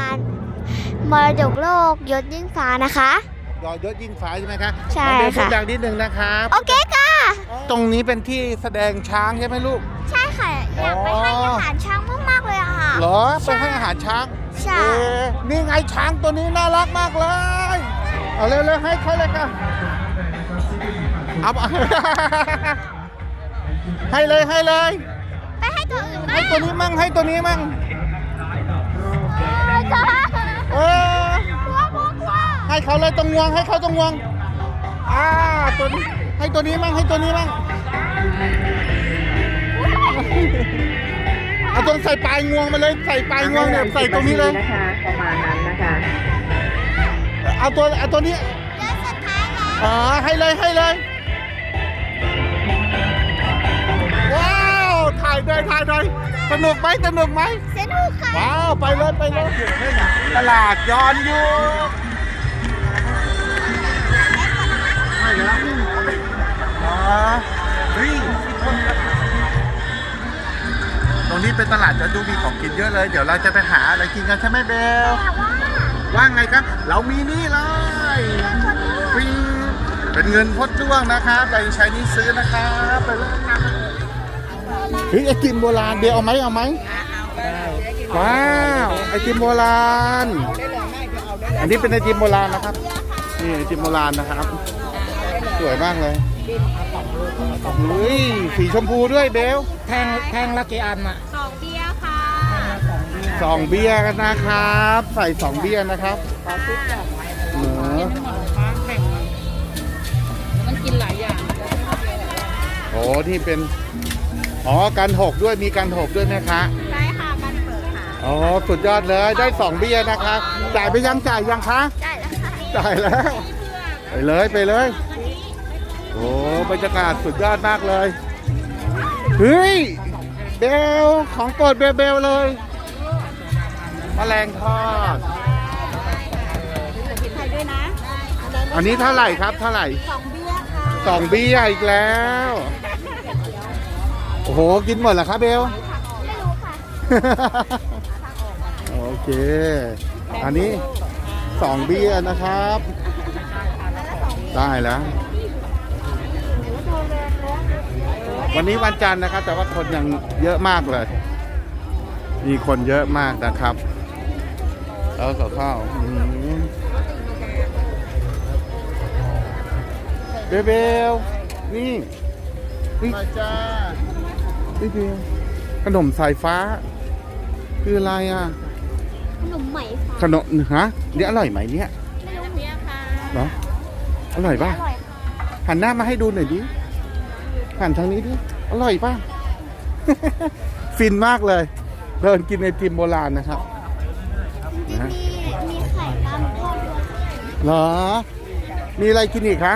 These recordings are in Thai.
งานมรดกโลกยศยิ่งฟ้านะคะ ยอยศยิ่งฟ้าใช่ไหมคะใช่น้องเบลพูดค่ะ ดังนิดนึงนะครับ โอเคค่ะ ตรงนี้เป็นที่แสดงช้างใช่ไหมลูก ใช่ค่ะ อยากไปให้อาหารช้างมากๆเลยอะค่ะ เหรอไปให้อาหารช้างใช่ เอ๊ะนี่ไงช้างตัวนี้น่ารักมากเลย เอาเร็วๆให้เขาเลยค่ะเอาให้เลยให้เลย ไปให้ตัวอื่นบ้าให้งตัวนี้มั่งให้ตัวนี้มั่ง จ้าเออกลัวกลัวกลัวให้เขาเลยตรงงวงให้เขาตรงงวง อ่าตัวนี้ให้ตัวนี้มั่งให้ตัวนี้มั่งเอาตรงใส่ปลายงวงมาเลยใส่ปลายงวงเนี่ยใส่ตรงนี้เลย นะคะประมาณนั้นนะคะเอาตัวเอาตัวนี้ เดือนสุดท้ายแล้ว อ๋อให้เลยให้เลย ถ่ายด้วยถ่ายด้วยสนุกไหมสนุกไหมสนุกค่ะว้าวไปเลยไปเลยตลาดย้อนยุคไม่แล้วอ๋อเฮ้ยตรงนี้เป็นตลาดย้อนยุคมีของกินเยอะเลย เดี๋ยวเราจะไปหาอะไรกินกันใช่ไหมเบลแต่ว่าว่าไงครับ เรามีนี่เลยปิงเป็นเงินพดด้วงนะครับไปใช้นี่ซื้อนะครับไปเลย เฮ้ยไอติมโบราณเดี๋ยวเอาไหมเอาไหมว้าวไอติมโบราณ อันนี้เป็นไอติมโบราณนะครับนี่ไอติมโบราณนะครับ สวยมากเลยเฮ้ยสีชมพูด้วยเบลแทงแทงละกี่อันอะสองเบียร์ค่ะสองเบียร์กันนะครับ ใส่สองเบียร์นะครับ อ้ที่เป็น อ๋อกันหกด้วยมีกันหกด้วยไหมคะใช่ค่ะกันเปิดค่ะอ๋อสุดยอดเลยได้สองเบียร์นะครับจ่ายไปยังจ่ายยังคะ ได้แล้วค่ะจ่ายแล้ว ไปเลยไปเลย โอ้บรรยากาศสุดยอดมากเลย เฮ้ย เบลของโปรดเบลเบลเลยมแมลงทอดใส่ด้วยนะอันนี้เท่าไหร่ครับเท่าไหร่สองเบียร์ค่ะ สองเบียร์อีกแล้วโอ้โห กินหมดเหรอครับเบล ไม่รู้ค่ะ โอเค อันนี้สองเบียร์นะครับ ได้แล้ว วันนี้วันจันทร์นะครับ แต่ว่าคนยังเยอะมากเลย มีคนเยอะมากนะครับ แล้วก็ข้าวอืมเบลเบลนี่ นี่จ้า นี่เบลขนมสายฟ้า คืออะไรอะ ขนมใหม่ค่ะขนมฮะเนี่ยอร่อยไหมเนี่ยไม่รู้เบียร์ค่ะเหรออร่อยป่ะอร่อยค่ะหันหน้ามาให้ดูหน่อยดิหันทางนี้ดิอร่อยป่ะ ฟินมากเลยเดินกินไอติมโบราณนะครับที่นี่มีไข่ดำทอดด้วยเหรอ มีอะไรกินอีกคะ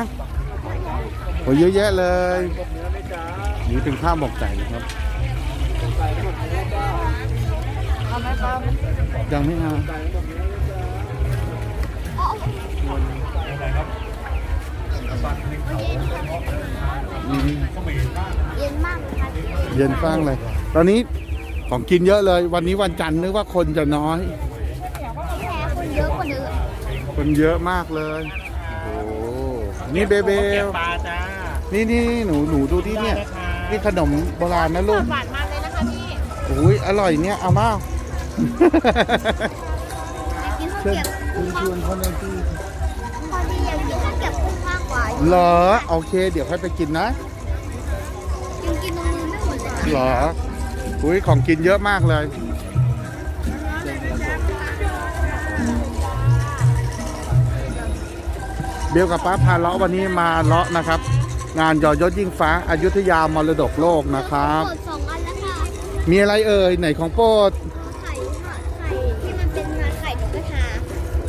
โอ้ยเยอะแยะเลย นี่เป็นข้าวหมกไก่นะครับยังไม่เอาอืมเย็นมากเลยค่ะเย็นฟ้างเลย ตอนนี้ของกินเยอะเลย วันนี้วันจันทร์นึกว่าคนจะน้อย แพ้คนเยอะกว่าเดิมคนเยอะมากเลย โอ้โหนี่เบเบล ปลาจ้า นี่นี่หนูหนูดูที่เนี่ยนี่ ขนมโบราณนะลูกหวานมากเลยนะคะพี่โอ้ยอร่อยเนี่ยเอามากินข้าวเชิญเกรี๊ยวชวนชวนคนในที่พอดีอยากกินข้าวเกรี๊ยวกุ้งมากกว่าเหรอโอเค เดี๋ยวค่อยไปกินนะยังกินตรงนี้ไม่หมดเลยเหรออุ้ยของกินเยอะมากเลยเบลกับป้าพาเลาะวันนี้มาเลาะนะครับ งานยอยศยิ่งฟ้าอายุทยามรดกโลกนะครับหมดสองอันแล้วค่ะมีอะไรเอ่ยไหนของโปรดไข่ค่ะไข่ที่มันเป็นไข่นกกระทา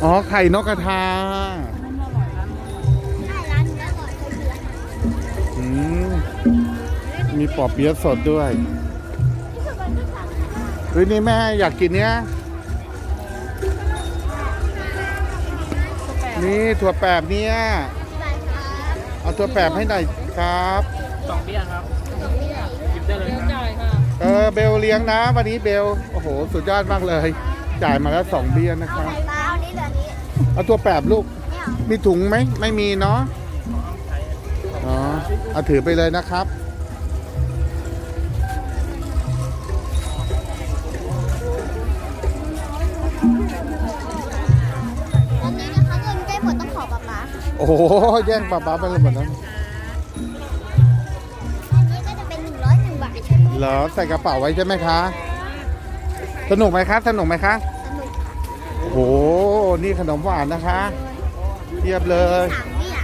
อ๋อไข่นกกระทาใช่ร้านนี้อร่อยเขาเลืออืมมีปอบเปี๊ยะสดด้วยเฮ้ยนี่แม่อยากกินเนี้ยนี่ถั่วแปบเนี่ยใช่ครับ เอาถั่วแปบให้หน่อยครับ สองเบี้ยครับหยิบได้เลยครับจ่ายค่ะเออเบลเลี้ยงนะ วันนี้เบลโอ้โห สุดยอดมากเลย จ่ายมาแล้วสองเบี้ยนะครับไข่ปลาเอานี้เหลือนี้เอาตัวแปบลูก เนี่ยเหรอมีถุงไหมไม่มีเนาะอ๋อเอาถือไปเลยนะครับ โอ้โห แย่งป๊าป๊าไปเลยหมดแล้วอันนี้ก็จะเป็นหนึ่งร้อยหนึ่งบาทใช่ไหมเหรอใส่กระเป๋าไว้ใช่ไหมคะ สนุกไหมคะสนุกไหมคะสนุกค่ะโอ้โห นี่ขนมหวานนะคะเทียบเลย สามเบี้ย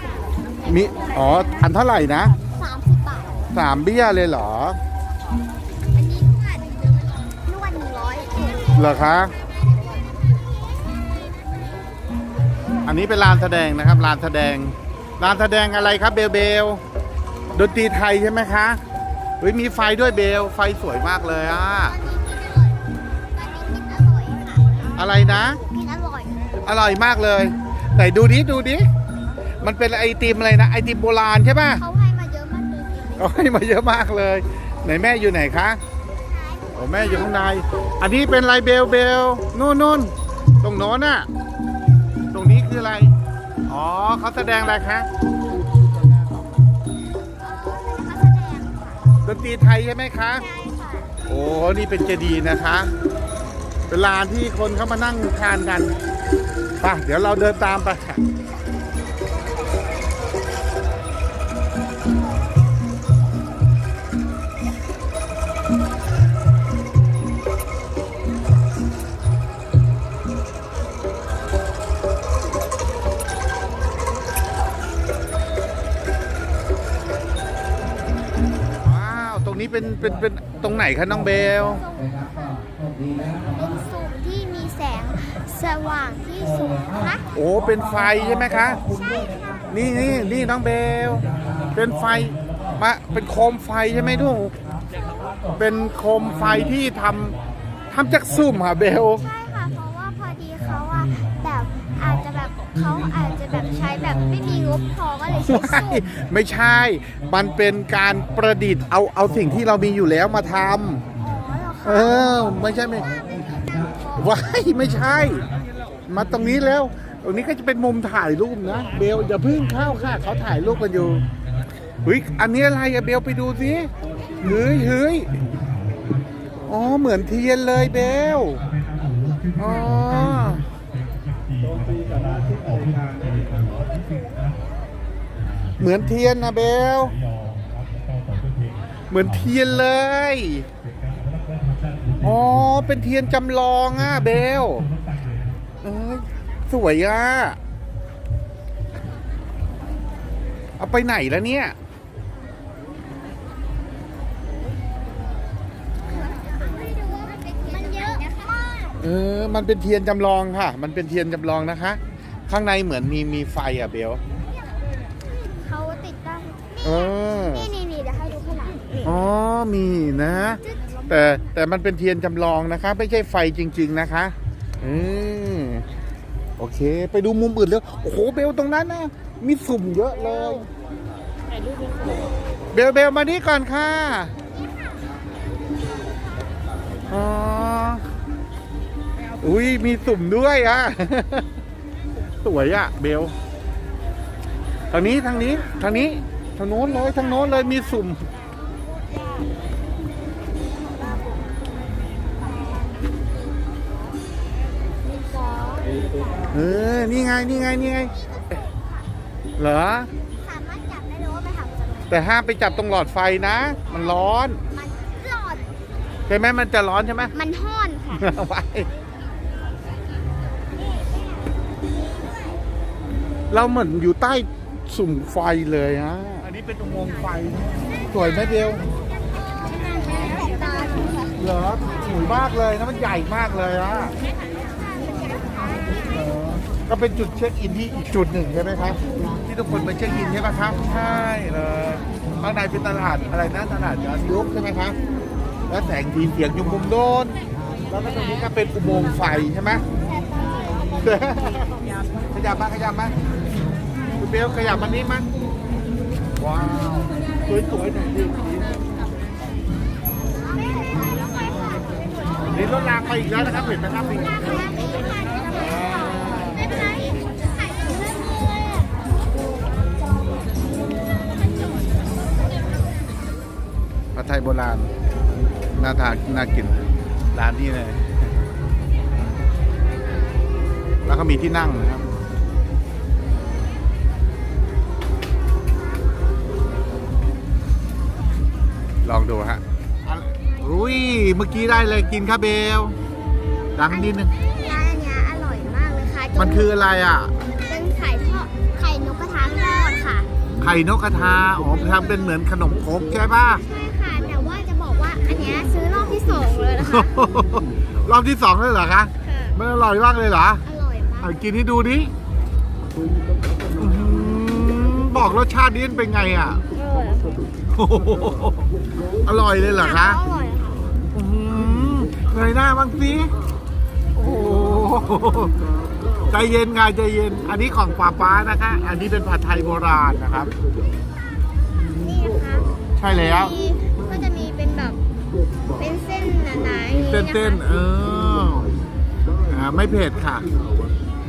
มีอ๋อ อันเท่าไหร่นะสามสิบบาท สามเบี้ยเลยเหรอ อันนี้นวดนวดหนึ่งร้อยเหรอคะ อันนี้เป็นลานแสดงนะครับลานแสดงลานแสดงอะไรครับเบลเบลดนตรีไทยใช่ไหมคะเฮ้ยมีไฟด้วยเบลไฟสวยมากเลยอะอันนี้กินอร่อยอันนี้กินอร่อยค่ะอะไรนะกินอร่อยอร่อยมากเลยไหนดูดิดูดิมันเป็นไอติมอะไรนะไอติมโบราณใช่ปะเขาให้มาเยอะมากเลยเอาให้มาเยอะมากเลยไหนแม่อยู่ไหนคะโอ้แม่อยู่ข้างใน อันนี้เป็นอะไรเบลเบลนู่นนู่นตรงโน้นน่ะ ตรงนี้คืออะไร อ๋อเขาแสดงอะไรคะนักแสดงค่ะดนตรีไทยใช่ไหมคะใช่ค่ะโอ้ นี่เป็นเจดีย์นะคะ เป็นลานที่คนเขามานั่งทานกัน ไป เดี๋ยวเราเดินตามไป เป็นเป็นเป็นตรงไหนคะน้องเบลเป็นสูตรที่มีแสงสว่างที่สุดนะคะโอ้เป็นไฟใช่ไหมคะใช่ค่ะนี่นี่นี่น้องเบล เป็นไฟมาเป็นโคมไฟใช่ไหมลูกเป็นโคมไฟที่ทำทำจากซุ่มค่ะเบลใช่ แบบใช้แบบไม่มีงบพอก็เลยใช้ไม่สูตรไม่ใช่ มันเป็นการประดิษฐ์เอาเอาสิ่งที่เรามีอยู่แล้วมาทอ๋อเหรอำเอคะอ ไม่ใช่ไม่ว้ายไม่ใช่ มาตรงนี้แล้ว ตรงนี้ก็จะเป็นมุมถ่ายรูปนะ เบลอย่าเพึ่งเข้าค่ะ เขาถ่ายรูปกันอยู่เฮ้ยอันนี้อะไรอะเบลไปดูสิเฮ้ยเฮ้ยอ๋อเหมือนเทียนเลยเบลอ๋อ เหมือนเทียนนะเบล เหมือนเทียนเลย อ๋อ เป็นเทียนจำลองอะเบล เอ้ย สวยอะ เอาไปไหนแล้วเนี่ยมันเยอะมากเออ มันเป็นเทียนจำลองค่ะ มันเป็นเทียนจำลองนะคะ ข้างในเหมือนมีมีไฟอะเบลเขาติดตั้งเออนี่นี่นี่เดี๋ยวให้ดูข้างหลังนี่อ๋อมีนะ แต่แต่มันเป็นเทียนจำลองนะคะ ไม่ใช่ไฟจริง ๆนะคะ อืมโอเค ไปดูมุมอื่นแล้วโอ้โหเบลตรงนั้นนะมีสุ่มเยอะเลย ถ่ายรูปเป็นคนเบลเบลมานี่ก่อนค่ะอ๋ออุ้ยมีสุ่มด้วยอะ สวยอะเบลทางนี้ทางนี้ทางนี้ทางโน้นเลยทางโน้นเลยมีสุ่มสองเออ นี่ไง นี่ไง นี่ไง เหรอ สามารถจับได้เลยว่าไปทำจากไหนแต่ห้ามไปจับตรงหลอดไฟนะ มันร้อน มันหลอด ใช่ไหมมันจะร้อนใช่ไหม มันห้อนค่ะ ไว้ เราเหมือนอยู่ใต้สุ่มไฟเลยฮะ อันนี้เป็นอุโมงค์ไฟ สวยไหมเดียวตาดูค่ะเหรอสวยมากเลยนะมันใหญ่มากเลยอะเออก็เป็นจุดเช็คอินที่อีกจุดหนึ่งใช่ไหมครับ ที่ทุกคนไปเช็คอินใช่ไหมครับ ใช่เลยข้างในเป็นตลาดอะไรนะตลาดย้อนยุคใช่ไหมครับ แล้วแสงสีเสียงอยู่มุมโน้นแล้วก็ตรงนี้ก็เป็นอุโมงค์ไฟใช่ไหม ขยับมาขยับมา คุณเบลขยับมานี่มันว้าวสวยๆหน่อยดินี่รถรางไปอีกแล้วนะครับเห็นไหมครับนี่ราคาไป็นไระผัดไทยโบราณน่าทานน่ากินร้านนี้เลย แล้วก็มีที่นั่งนะครับ ลองดูฮะอะอุ้ยเมื่อกี้ได้เลยกินข้าวเบล ดังนิดนึงร้านอันเนี้ยอร่อยมากเลยค่ะมันคืออะไรอะ เป็นไข่ทอดไข่นกกระทะทอดค่ะ ไข่นกกระทาอ๋อทำเป็นเหมือนขนมครกใช่ป่ะใช่ค่ะ แต่ว่าจะบอกว่าอันเนี้ยซื้อรอบที่สองเลยนะคะ รอบที่สองเลยเหรอคะค่ะมันอร่อยมากเลยเหรอ อร่อยมากเอากินให้ดูดิอื้อหือ บอกรสชาตินี้เป็นไงอะอร่อยค่ะโอ้โหอร่อยเลยเหรอคะอร่อยค่ะ อื้อหือเงยหน้าบ้างสิโอ้โหใจเย็นไงใจเย็น อันนี้ของป้าป้านะคะ อันนี้เป็นผัดไทยโบราณนะครับ นี่นะคะใช่แล้ว มีก็จะมีเป็นแบบ เป็นเส้นหนาๆอย่างนี้เต้นนะคะเต้นๆเอออ่าไม่เผ็ดค่ะ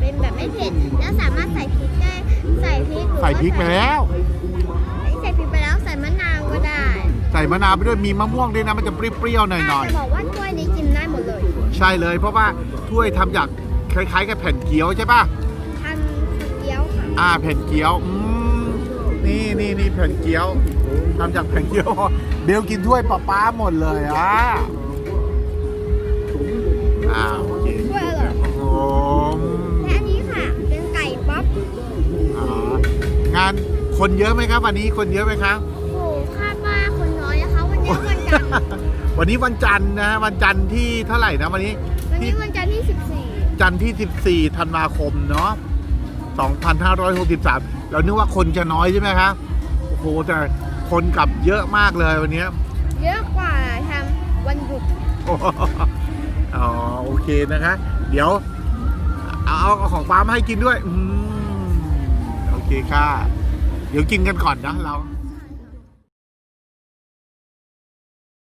เป็นแบบไม่เผ็ดแล้วสามารถใส่พริกได้ใส่พริกหรือว่าใส่พริกไปแล้ว ใส่พริกไปแล้วใส่มะนาวก็ได้ใส่มะนาวไปด้วยมีมะม่วงด้วยนะมันจะเปรี้ยวๆหน่อยจะบอกว่าถ้วยนี้กินได้หมดเลยๆใช่เลย เพราะว่าถ้วยทำจากคล้ายๆกับแผ่นเกี๊ยวใช่ป่ะทำเกี๊ยวค่ะอ่าแผ่นเกี๊ยวอืมนี่นี่นี่แผ่นเกี๊ยวทำจากแผ่นเกี๊ยวเบลกินถ้วยป้าป้าหมดเลยอะอ่าโอเค ถ้วยอร่อย โอ้มและอั งานคนเยอะไหมครับ วันนี้คนเยอะไหมครับ โอ้คาดว่าคนน้อยนะคะ วันนี้วันจันทร์ วันนี้วันจันทร์นะวันจันทร์ที่เท่าไหร่นะวันนี้ วันนี้วันจันทร์ที่ จันทร์ที่ 14 ธันวาคมเนาะ 2563 เรานึกว่าคนจะน้อยใช่ไหมครับ โอ้โห แต่คนกลับเยอะมากเลยวันเนี้ย14 เยอะกว่าทำวันหยุดโอ้โหอ๋อ โอเคนะคะ เดี๋ยว เอาเอาของป้ามาให้กินด้วย อืมโอ เคค่ะ เดี๋ยวกินกันก่อนนะเรา